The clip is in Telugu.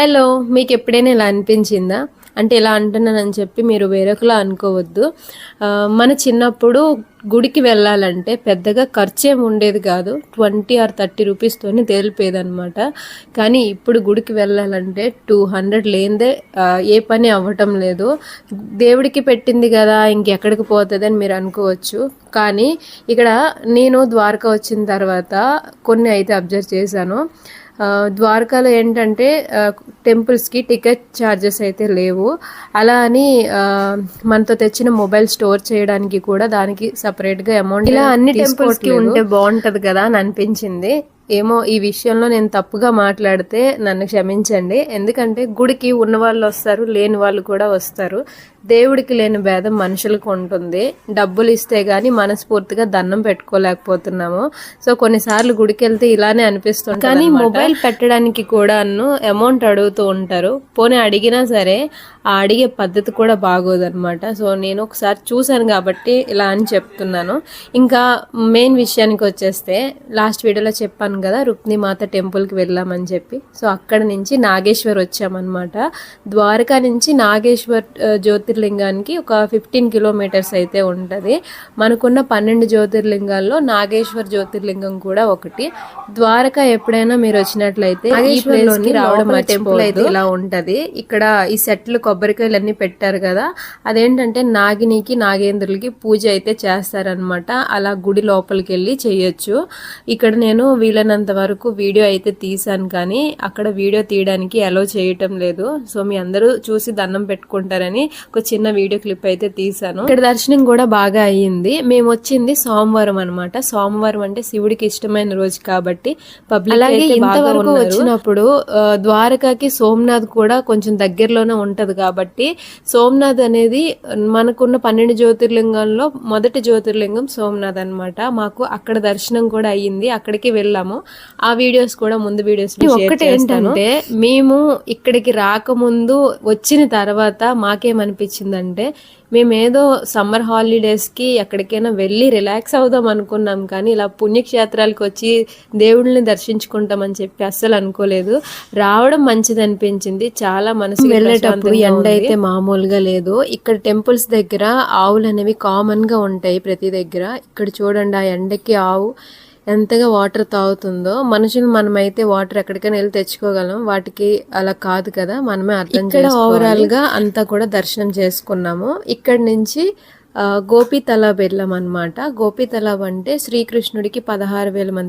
హలో మీకు ఎప్పుడైనా ఇలా అనిపించిందా? అంటే ఇలా అంటున్నానని చెప్పి మీరు వేరొకలా అనుకోవద్దు. మన చిన్నప్పుడు గుడికి వెళ్ళాలంటే పెద్దగా ఖర్చేం ఉండేది కాదు. ట్వంటీ ఆర్ థర్టీ రూపీస్తోనే తేలిపోయేదన్నమాట. కానీ ఇప్పుడు గుడికి వెళ్ళాలంటే టూ హండ్రెడ్ లేనిదే ఏ పని అవ్వటం లేదు. దేవుడికి పెట్టింది కదా ఇంకెక్కడికి పోతుంది అని మీరు అనుకోవచ్చు. కానీ ఇక్కడ నేను ద్వారకా వచ్చిన తర్వాత కొన్ని అయితే అబ్జర్వ్ చేశాను. ద్వారకాలో ఏంటంటే టెంపుల్స్కి టికెట్ ఛార్జెస్ అయితే లేవు. అలా అని మనతో తెచ్చిన మొబైల్ స్టోర్ చేయడానికి కూడా దానికి సపరేట్గా అమౌంట్ ఇలా అన్ని టెంపుల్స్కి ఉంటే బాగుంటుంది కదా అని అనిపించింది. ఏమో ఈ విషయంలో నేను తప్పుగా మాట్లాడితే నన్ను క్షమించండి. ఎందుకంటే గుడికి ఉన్న వాళ్ళు వస్తారు లేని వాళ్ళు కూడా వస్తారు. దేవుడికి లేని భేదం మనుషులకు ఉంటుంది. డబ్బులు ఇస్తే గానీ మనస్ఫూర్తిగా దండం పెట్టుకోలేకపోతున్నాము. సో కొన్నిసార్లు గుడికి వెళ్తే ఇలానే అనిపిస్తుంది కానీ మొబైల్ పెట్టడానికి కూడా అమౌంట్ అడుగుతూ ఉంటారు. పోనీ అడిగినా సరే ఆ అడిగే పద్ధతి కూడా బాగోదన్నమాట. సో నేను ఒకసారి చూశాను కాబట్టి ఇలా అని చెప్తున్నాను. ఇంకా మెయిన్ విషయానికి వచ్చేస్తే లాస్ట్ వీడియోలో చెప్పాను కదా రుక్ని మాత టెంపుల్కి వెళ్ళామని చెప్పి. సో అక్కడ నుంచి నాగేశ్వర్ వచ్చామన్నమాట. ద్వారకా నుంచి నాగేశ్వర్ ఆ, జ్యోతిర్లింగానికి ఒక ఫిఫ్టీన్ కిలోమీటర్స్ అయితే ఉంటుంది. మనకున్న పన్నెండు జ్యోతిర్లింగాల్లో నాగేశ్వర్ జ్యోతిర్లింగం కూడా ఒకటి. ద్వారకా ఎప్పుడైనా మీరు వచ్చినట్లయితే రావడం టెంపుల్ అయితే ఇలా ఉంటది. ఇక్కడ ఈ సెట్లు కొబ్బరికాయలు అన్ని పెట్టారు కదా అదేంటంటే నాగినికి నాగేంద్రులకి పూజ అయితే చేస్తారనమాట అలా గుడి లోపలికి వెళ్ళి చేయొచ్చు. ఇక్కడ నేను వీలైనంత వరకు వీడియో అయితే తీసాను కానీ అక్కడ వీడియో తీయడానికి అలో చేయటం లేదు. సో మీ అందరూ చూసి దండం పెట్టుకుంటారని ఒక చిన్న వీడియో క్లిప్ అయితే తీసాను ఇక్కడ దర్శనం కూడా బాగా అయ్యింది. మేము వచ్చింది సోమవారం అన్నమాట. సోమవారం అంటే శివుడికి ఇష్టమైన రోజు కాబట్టి పబ్లిక్ అలాగే ఇంతవరకు వచ్చినప్పుడు ద్వారకాకి సోమనాథ్ కూడా కొంచెం దగ్గరలోనే ఉంటది కాబట్టి సోమనాథ్ అనేది మనకున్న పన్నెండు జ్యోతిర్లింగంలో మొదటి జ్యోతిర్లింగం సోమనాథ్ అన్నమాట. మాకు అక్కడ దర్శనం కూడా అయ్యింది. అక్కడికి వెళ్ళాము. ఆ వీడియోస్ కూడా ముందు వీడియోస్ ఒక్కటి ఏంటంటే మేము ఇక్కడికి రాకముందు వచ్చిన తర్వాత మాకేమనిపించిందంటే మేమేదో సమ్మర్ హాలిడేస్కి ఎక్కడికైనా వెళ్ళి రిలాక్స్ అవుదాం అనుకున్నాం కానీ ఇలా పుణ్యక్షేత్రాలకు వచ్చి దేవుళ్ళని దర్శించుకుంటామని చెప్పి అస్సలు అనుకోలేదు. రావడం మంచిది అనిపించింది చాలా మనసు వెళ్ళేటప్పుడు ఎండ అయితే మామూలుగా లేదు. ఇక్కడ టెంపుల్స్ దగ్గర ఆవులు అనేవి కామన్గా ఉంటాయి ప్రతి దగ్గర. ఇక్కడ చూడండి ఆ ఎండకి ఆవు. ఎంతగా వాటర్ తాగుతుందో మనుషులు మనమైతే వాటర్ ఎక్కడికైనా వెళ్ళి తెచ్చుకోగలం. వాటికి అలా కాదు కదా మనమే అర్థం ఇక్కడ ఓవరాల్గా అంతా కూడా దర్శనం చేసుకున్నాము. ఇక్కడ నుంచి ఆ, గోపి తలాబ్ వెళ్ళాం అనమాట గోపి తలాబ్ అంటే శ్రీకృష్ణుడికి పదహారు వేల మంది